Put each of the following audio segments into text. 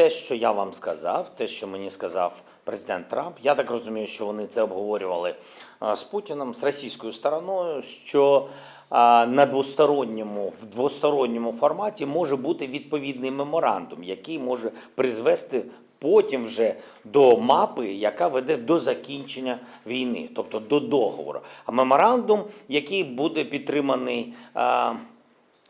те, що я вам сказав, те, що мені сказав президент Трамп, я так розумію, що вони це обговорювали з Путіним, з російською стороною, що на двосторонньому, в двосторонньому форматі може бути відповідний меморандум, який може призвести потім вже до мапи, яка веде до закінчення війни, тобто до договору. А меморандум, який буде підтриманий.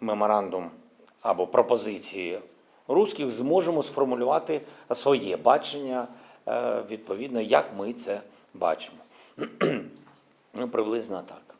меморандум або пропозиції руських, зможемо сформулювати своє бачення е, відповідно, як ми це бачимо. Ну, приблизно так.